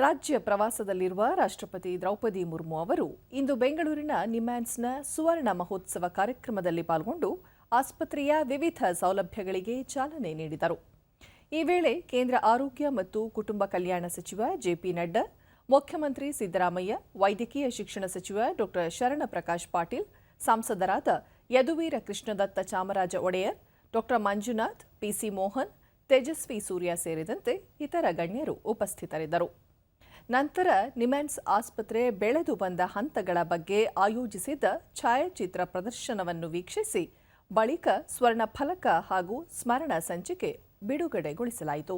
ರಾಜ್ಯ ಪ್ರವಾಸದಲ್ಲಿರುವ ರಾಷ್ಟ್ರಪತಿ ದ್ರೌಪದಿ ಮುರ್ಮು ಅವರು ಇಂದು ಬೆಂಗಳೂರಿನ ನಿಮ್ಯಾನ್ಸ್ನ ಸುವರ್ಣ ಮಹೋತ್ಸವ ಕಾರ್ಯಕ್ರಮದಲ್ಲಿ ಪಾಲ್ಗೊಂಡು ಆಸ್ಪತ್ರೆಯ ವಿವಿಧ ಸೌಲಭ್ಯಗಳಿಗೆ ಚಾಲನೆ ನೀಡಿದರು. ಈ ವೇಳೆ ಕೇಂದ್ರ ಆರೋಗ್ಯ ಮತ್ತು ಕುಟುಂಬ ಕಲ್ಯಾಣ ಸಚಿವ ಜೆಪಿ ನಡ್ಡಾ, ಮುಖ್ಯಮಂತ್ರಿ ಸಿದ್ದರಾಮಯ್ಯ, ವೈದ್ಯಕೀಯ ಶಿಕ್ಷಣ ಸಚಿವ ಡಾ ಶರಣಪ್ರಕಾಶ್ ಪಾಟೀಲ್, ಸಂಸದರಾದ ಯದುವೀರ ಕೃಷ್ಣದತ್ತ ಚಾಮರಾಜ ಒಡೆಯರ್, ಡಾ ಮಂಜುನಾಥ್ ಪಿಸಿ ಮೋಹನ್, ತೇಜಸ್ವಿ ಸೂರ್ಯ ಸೇರಿದಂತೆ ಇತರ ಗಣ್ಯರು ಉಪಸ್ಥಿತರಿದ್ದರು. ನಂತರ ನಿಮ್ಯಾನ್ಸ್ ಆಸ್ಪತ್ರೆ ಬೆಳೆದು ಬಂದ ಹಂತಗಳ ಬಗ್ಗೆ ಆಯೋಜಿಸಿದ್ದ ಛಾಯಾಚಿತ್ರ ಪ್ರದರ್ಶನವನ್ನು ವೀಕ್ಷಿಸಿ, ಬಳಿಕ ಸ್ವರ್ಣ ಫಲಕ ಹಾಗೂ ಸ್ಮರಣ ಸಂಚಿಕೆ ಬಿಡುಗಡೆಗೊಳಿಸಲಾಯಿತು.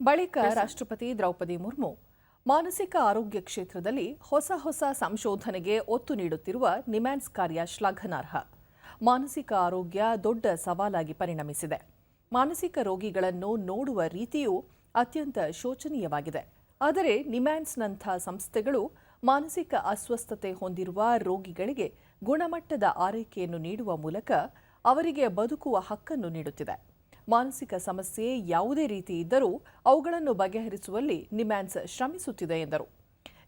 ಬಳಿಕ ರಾಷ್ಟ್ರಪತಿ ದ್ರೌಪದಿ ಮುರ್ಮು ಮಾನಸಿಕ ಆರೋಗ್ಯ ಕ್ಷೇತ್ರದಲ್ಲಿ ಹೊಸ ಹೊಸ ಸಂಶೋಧನೆಗೆ ಒತ್ತು ನೀಡುತ್ತಿರುವ ನಿಮ್ಯಾನ್ಸ್ ಕಾರ್ಯ ಶ್ಲಾಘನಾರ್ಹ. ಮಾನಸಿಕ ಆರೋಗ್ಯ ದೊಡ್ಡ ಸವಾಲಾಗಿ ಪರಿಣಮಿಸಿದೆ. ಮಾನಸಿಕ ರೋಗಿಗಳನ್ನು ನೋಡುವ ರೀತಿಯೂ ಅತ್ಯಂತ ಶೋಚನೀಯವಾಗಿದೆ. ಆದರೆ ನಿಮ್ಯಾನ್ಸ್ನಂಥ ಸಂಸ್ಥೆಗಳು ಮಾನಸಿಕ ಅಸ್ವಸ್ಥತೆ ಹೊಂದಿರುವ ರೋಗಿಗಳಿಗೆ ಗುಣಮಟ್ಟದ ಆರೈಕೆಯನ್ನು ನೀಡುವ ಮೂಲಕ ಅವರಿಗೆ ಬದುಕುವ ಹಕ್ಕನ್ನು ನೀಡುತ್ತಿದೆ. ಮಾನಸಿಕ ಸಮಸ್ಯೆ ಯಾವುದೇ ರೀತಿ ಇದ್ದರೂ ಅವುಗಳನ್ನು ಬಗೆಹರಿಸುವಲ್ಲಿ ನಿಮ್ಯಾನ್ಸ್ ಶ್ರಮಿಸುತ್ತಿದೆ ಎಂದರು.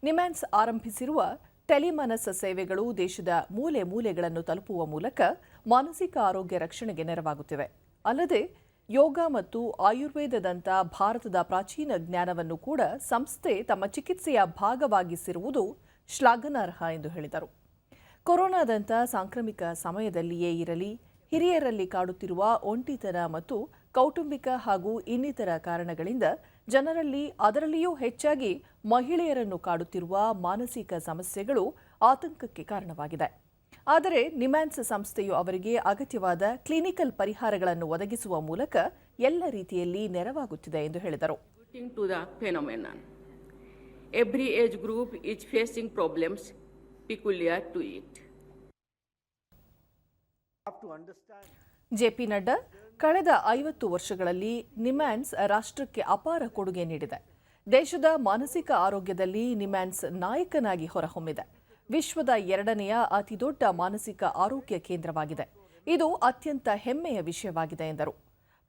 ನಿಮ್ಯಾನ್ಸ್ ಆರಂಭಿಸಿರುವ ಟೆಲಿಮನಸ್ ಸೇವೆಗಳು ದೇಶದ ಮೂಲೆ ಮೂಲೆಗಳನ್ನು ತಲುಪುವ ಮೂಲಕ ಮಾನಸಿಕ ಆರೋಗ್ಯ ರಕ್ಷಣೆಗೆ ನೆರವಾಗುತ್ತಿವೆ. ಅಲ್ಲದೆ ಯೋಗ ಮತ್ತು ಆಯುರ್ವೇದದಂಥ ಭಾರತದ ಪ್ರಾಚೀನ ಜ್ಞಾನವನ್ನು ಕೂಡ ಸಂಸ್ಥೆ ತಮ್ಮ ಚಿಕಿತ್ಸೆಯ ಭಾಗವಾಗಿಸಿರುವುದು ಶ್ಲಾಘನಾರ್ಹ ಎಂದು ಹೇಳಿದರು. ಕೊರೋನಾದಂಥ ಸಾಂಕ್ರಾಮಿಕ ಸಮಯದಲ್ಲಿಯೇ ಇರಲಿ ಹಿರಿಯರಲ್ಲಿ ಕಾಡುತ್ತಿರುವ ಒಂಟಿತನ ಮತ್ತು ಕೌಟುಂಬಿಕ ಹಾಗೂ ಇನ್ನಿತರ ಕಾರಣಗಳಿಂದ ಜನರಲ್ಲಿ ಅದರಲ್ಲಿಯೂ ಹೆಚ್ಚಾಗಿ ಮಹಿಳೆಯರನ್ನು ಕಾಡುತ್ತಿರುವ ಮಾನಸಿಕ ಸಮಸ್ಯೆಗಳು ಆತಂಕಕ್ಕೆ ಕಾರಣವಾಗಿದೆ. ಆದರೆ ನಿಮ್ಯಾನ್ಸ್ ಸಂಸ್ಥೆಯು ಅವರಿಗೆ ಅಗತ್ಯವಾದ ಕ್ಲಿನಿಕಲ್ ಪರಿಹಾರಗಳನ್ನು ಒದಗಿಸುವ ಮೂಲಕ ಎಲ್ಲ ರೀತಿಯಲ್ಲಿ ನೆರವಾಗುತ್ತಿದೆ ಎಂದು ಹೇಳಿದರು. Contributing age group Every is facing problems peculiar to it. J P Nadda ಕಳೆದ ಐವತ್ತು ವರ್ಷಗಳಲ್ಲಿ ನಿಮ್ಯಾನ್ಸ್ ರಾಷ್ಟ್ರಕ್ಕೆ ಅಪಾರ ಕೊಡುಗೆ ನೀಡಿದೆ. ದೇಶದ ಮಾನಸಿಕ ಆರೋಗ್ಯದಲ್ಲಿ ನಿಮ್ಯಾನ್ಸ್ ನಾಯಕನಾಗಿ ಹೊರಹೊಮ್ಮಿದೆ. ವಿಶ್ವದ ಎರಡನೆಯ ಅತಿದೊಡ್ಡ ಮಾನಸಿಕ ಆರೋಗ್ಯ ಕೇಂದ್ರವಾಗಿದೆ. ಇದು ಅತ್ಯಂತ ಹೆಮ್ಮೆಯ ವಿಷಯವಾಗಿದೆ ಎಂದರು.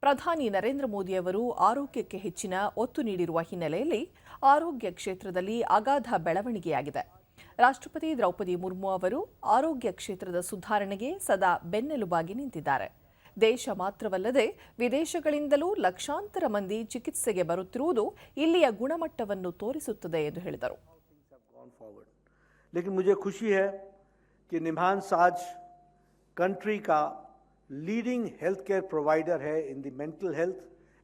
ಪ್ರಧಾನಿ ನರೇಂದ್ರ ಮೋದಿಯವರು ಆರೋಗ್ಯಕ್ಕೆ ಹೆಚ್ಚಿನ ಒತ್ತು ನೀಡಿರುವ ಹಿನ್ನೆಲೆಯಲ್ಲಿ ಆರೋಗ್ಯ ಕ್ಷೇತ್ರದಲ್ಲಿ ಅಗಾಧ ಬೆಳವಣಿಗೆಯಾಗಿದೆ. ರಾಷ್ಟ್ರಪತಿ ದ್ರೌಪದಿ ಮುರ್ಮು ಅವರು ಆರೋಗ್ಯ ಕ್ಷೇತ್ರದ ಸುಧಾರಣೆಗೆ ಸದಾ ಬೆನ್ನೆಲುಬಾಗಿ ನಿಂತಿದ್ದಾರೆ ದೇಶ ಮಾತ್ರವಲ್ಲದೆ ವಿದೇಶಗಳಿಂದಲೂ ಲಕ್ಷಾಂತರ ಮಂದಿ ಚಿಕಿತ್ಸೆಗೆ ಬರುತ್ತಿರುವುದು ಇಲ್ಲಿಯ ಗುಣಮಟ್ಟವನ್ನು ತೋರಿಸುತ್ತದೆ ಎಂದು ಹೇಳಿದರು gone forward. लेकिन मुझे खुशी है कि निम्हांस आज कंट्री का लीडिंग हेल्थ केयर प्रोवाइडर है in the mental health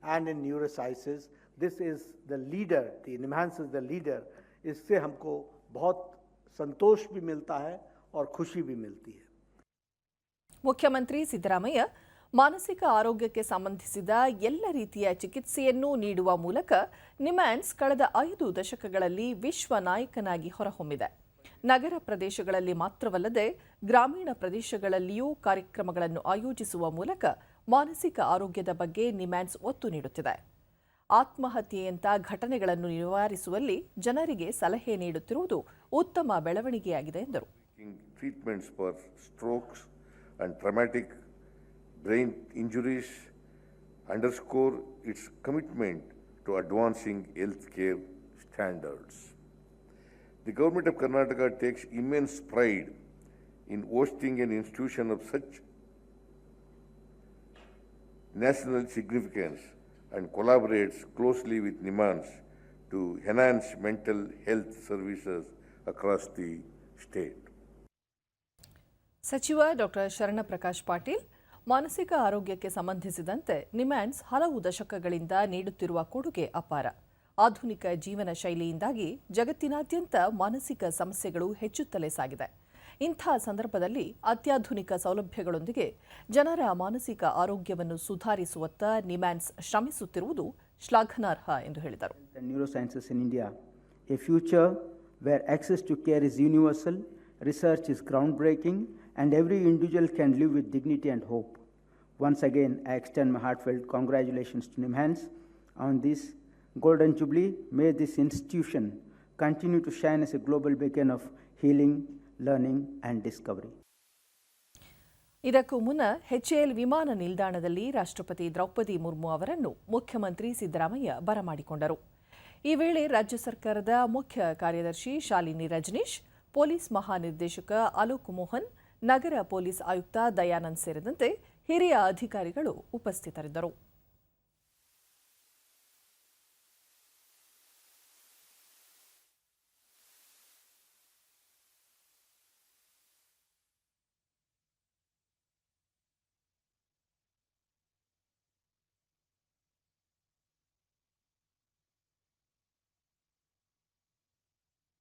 and in neurosciences this is the leader the NIMHANS is the leader इससे हमको बहुत संतोष भी मिलता है और खुशी भी मिलती है ಮುಖ್ಯಮಂತ್ರಿ ಸಿದ್ದರಾಮಯ್ಯ ಮಾನಸಿಕ ಆರೋಗ್ಯಕ್ಕೆ ಸಂಬಂಧಿಸಿದ ಎಲ್ಲ ರೀತಿಯ ಚಿಕಿತ್ಸೆಯನ್ನೂ ನೀಡುವ ಮೂಲಕ ನಿಮ್ಯಾನ್ಸ್ ಕಳೆದ ಐದು ದಶಕಗಳಲ್ಲಿ ವಿಶ್ವ ನಾಯಕನಾಗಿ ಹೊರಹೊಮ್ಮಿದೆ ನಗರ ಪ್ರದೇಶಗಳಲ್ಲಿ ಮಾತ್ರವಲ್ಲದೆ ಗ್ರಾಮೀಣ ಪ್ರದೇಶಗಳಲ್ಲಿಯೂ ಕಾರ್ಯಕ್ರಮಗಳನ್ನು ಆಯೋಜಿಸುವ ಮೂಲಕ ಮಾನಸಿಕ ಆರೋಗ್ಯದ ಬಗ್ಗೆ ನಿಮ್ಯಾನ್ಸ್ ಒತ್ತು ನೀಡುತ್ತಿದೆ ಆತ್ಮಹತ್ಯೆಯಂಥ ಘಟನೆಗಳನ್ನು ನಿವಾರಿಸುವಲ್ಲಿ ಜನರಿಗೆ ಸಲಹೆ ನೀಡುತ್ತಿರುವುದು ಉತ್ತಮ ಬೆಳವಣಿಗೆಯಾಗಿದೆ ಎಂದರು. Treatments for strokes and traumatic brain injuries underscore its commitment to advancing health care standards the government of Karnataka takes immense pride in hosting an institution of such national significance. And collaborates closely with NIMANS to enhance mental health services across the state. ಸಚಿವ doctor Sharan Prakash Patil, ಮಾನಸಿಕ ಆರೋಗ್ಯಕ್ಕೆ ಸಂಬಂಧಿಸಿದಂತೆ ನಿಮ್ಯಾನ್ಸ್ ಹಲವು ದಶಕಗಳಿಂದ ನೀಡುತ್ತಿರುವ ಕೊಡುಗೆ ಅಪಾರ ಆಧುನಿಕ ಜೀವನ ಶೈಲಿಯಿಂದಾಗಿ ಜಗತ್ತಿನಾದ್ಯಂತ ಮಾನಸಿಕ ಸಮಸ್ಯೆಗಳು ಹೆಚ್ಚುತ್ತಲೇ ಸಾಗಿದೆ ಇಂಥ ಸಂದರ್ಭದಲ್ಲಿ ಅತ್ಯಾಧುನಿಕ ಸೌಲಭ್ಯಗಳೊಂದಿಗೆ ಜನರ ಮಾನಸಿಕ ಆರೋಗ್ಯವನ್ನು ಸುಧಾರಿಸುವತ್ತ ನಿಮ್ಯಾನ್ಸ್ ಶ್ರಮಿಸುತ್ತಿರುವುದು ಶ್ಲಾಘನಾರ್ಹ ಎಂದು ಹೇಳಿದರು a future where access to care is universal, research is groundbreaking, and every individual can live with dignity and hope. Once again, I extend my heartfelt congratulations to NIMHANS on this Golden Jubilee. May this institution continue to shine as a global beacon of healing, learning, and discovery ಇದಕ್ಕೂ ಮುನ್ನ HAL ವಿಮಾನ ನಿಲ್ದಾಣದಲ್ಲಿ ರಾಷ್ಟ್ರಪತಿ ದ್ರೌಪದಿ ಮುರ್ಮು ಅವರನ್ನು ಮುಖ್ಯಮಂತ್ರಿ ಸಿದ್ದರಾಮಯ್ಯ ಬರಮಾಡಿಕೊಂಡರು. ಈ ವೇಳೆ ರಾಜ್ಯ ಸರ್ಕಾರದ ಮುಖ್ಯ ಕಾರ್ಯದರ್ಶಿ ಶಾಲಿನಿ ರಜನೀಶ್ ಪೊಲೀಸ್ ಮಹಾನಿರ್ದೇಶಕ ಅಲೋಕ್ ಮೋಹನ್ ನಗರ ಪೊಲೀಸ್ ಆಯುಕ್ತ ದಯಾನಂದ್ ಸೇರಿದಂತೆ ಹಿರಿಯ ಅಧಿಕಾರಿಗಳು ಉಪಸ್ಥಿತರಿದ್ದರು.